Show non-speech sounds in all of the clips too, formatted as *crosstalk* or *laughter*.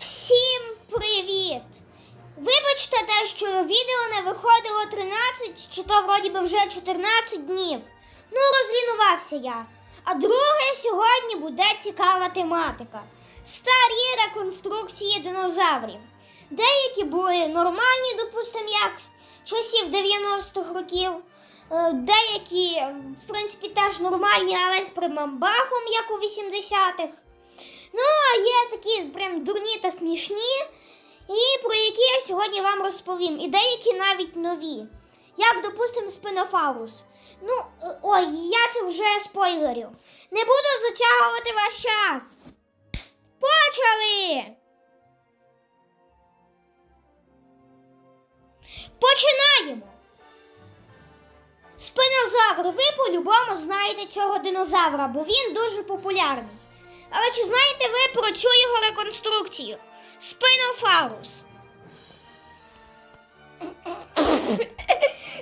Всім привіт! Вибачте те, що відео не виходило 13, чи то вроді би вже 14 днів. Ну, розлінувався я. А друге, сьогодні буде цікава тематика. Старі реконструкції динозаврів. Деякі були нормальні, допустимо, як часів 90-х років. Е, Деякі, в принципі, теж нормальні, але з примамбахом, як у 80-х. Ну, а є такі прям дурні та смішні, і про які я сьогодні вам розповім. І деякі навіть нові. Як, допустимо, спинофаурус. Ну, ой, я це вже спойлерю. Не буду затягувати ваш час. Почали! Починаємо! Спинозавр. Ви по-любому знаєте цього динозавра, бо він дуже популярний. Але чи знаєте ви про цю його реконструкцію? Спинофаурус.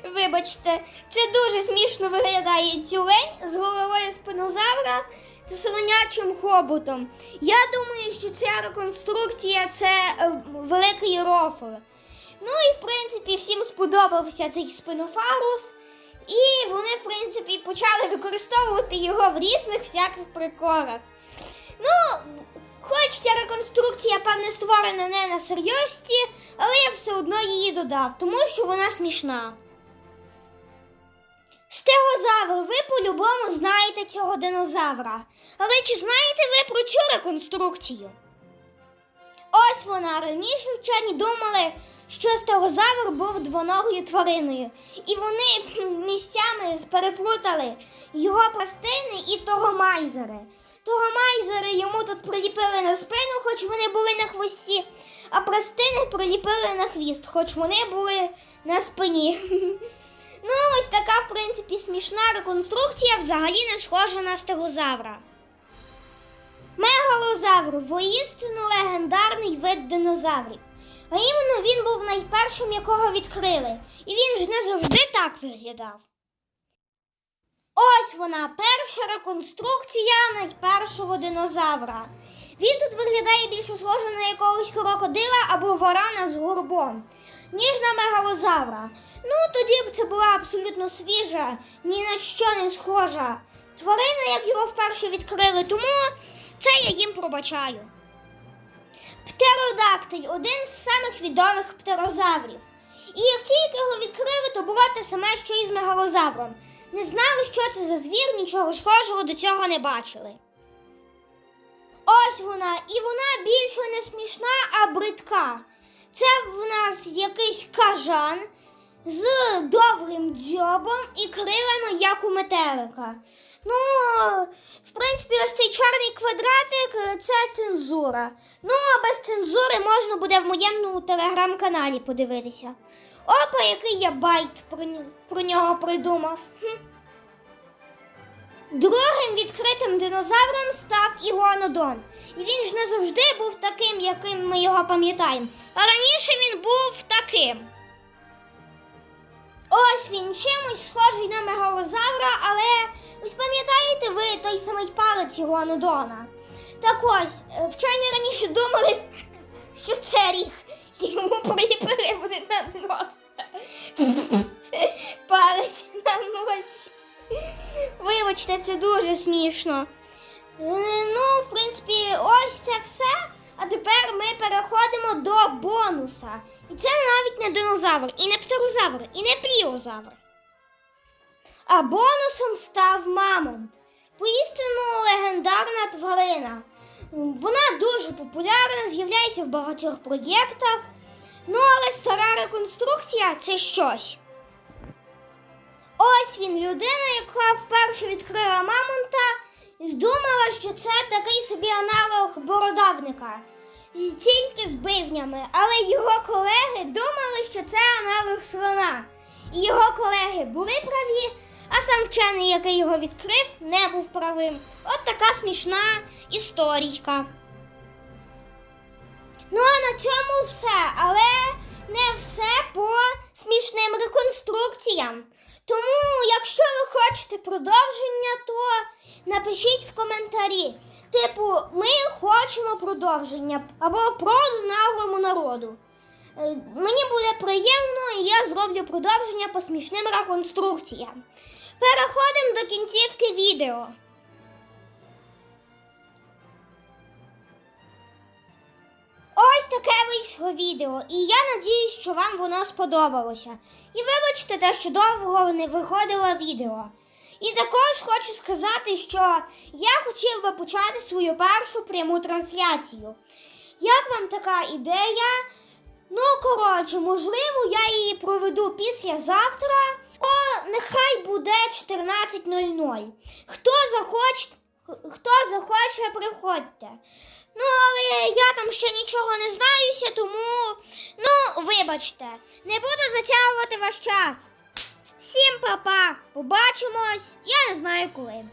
*laughs* Вибачте, це дуже смішно виглядає тюлень з головою спинозавра та свинячим хоботом. Я думаю, що ця реконструкція це е, великий рофл. Ну і в принципі всім сподобався цей спинофарус. І вони, в принципі, почали використовувати його в різних всяких приколах. Реконструкція, певне, створена не на серйозці, але я все одно її додав, тому що вона смішна. Стегозавр, ви по-любому знаєте цього динозавра. Але чи знаєте ви про цю реконструкцію? Ось вона. Раніше вчені думали, що стегозавр був двоногою твариною, і вони місцями переплутали його пластини і того майзери. Того майзери йому тут приліпили на спину, хоч вони були на хвості, а пластини приліпили на хвіст, хоч вони були на спині. *laughs* Ну, ось така, в принципі, смішна реконструкція взагалі не схожа на стегозавра. Мегалозавр воістину легендарний вид динозаврів. А іменно він був найпершим, якого відкрили, і він ж не завжди так виглядав. Ось вона, перша реконструкція найпершого динозавра. Він тут виглядає більше схоже на якогось крокодила або варана з горбом, ніж на мегалозавра. Ну, тоді б це була абсолютно свіжа, ні на що не схожа. Тварина, як його вперше відкрили, тому це я їм пробачаю. Птеродактиль один з самих відомих птерозаврів. І як тільки його відкрили, то було те саме, що і з мегалозавром. Не знали, що це за звір, нічого схожого до цього не бачили. Ось вона, і вона більше не смішна, а бридка. Це в нас якийсь кажан з довгим дзьобом і крилами, як у метелика. Ну, в принципі, ось цей чорний квадратик це цензура. Ну, а без цензури можна буде в моєму телеграм-каналі подивитися. Опа, який я байт про, про нього придумав. Хм. Другим відкритим динозавром став Ігуанодон. І він ж не завжди був таким, яким ми його пам'ятаємо. А раніше він був таким. Ось він чимось схожий на мегалозавра, але ось пам'ятаєте ви той самий палець Ігуанодона? Так ось, е, вчені раніше думали, *laughs* що це ріг. Йому приліпили на нос. Палець на носі. Вибачте, це дуже смішно. Е, Ну, в принципі, ось це все. А тепер ми переходимо до бонуса. І це навіть не динозавр, і не птерозавр, і не пліозавр. А бонусом став мамонт. Поістину легендарна тварина. Вона дуже популярна, з'являється в багатьох проєктах. Ну, але стара реконструкція це щось. Ось він, людина, яка вперше відкрила мамонта, і думала, що це такий собі аналог бородавника. І тільки з бивнями, але його колеги думали, що це аналог слона. І його колеги були праві, а сам вчений, який його відкрив, не був правим. От така смішна історійка. Ну а на цьому все. Але не все по смішним реконструкціям. Тому, якщо ви хочете продовження, то напишіть в коментарі. Типу, ми хочемо продовження або проду наглому народу. Е, Мені буде приємно, і я зроблю продовження по смішним реконструкціям. Переходимо до кінцівки відео. Ось таке вийшло відео, і я надіюсь, що вам воно сподобалося. І вибачте те, що довго не виходило відео. І також хочу сказати, що я хотів би почати свою першу пряму трансляцію. Як вам така ідея? Ну, коротше, можливо, я її проведу післязавтра, о, нехай буде 14.00. Хто захоче, хто захоче, приходьте. Ну, але я там ще нічого не знаюся, тому ну, вибачте, не буду затягувати ваш час. Всім па-па, побачимось, я не знаю коли.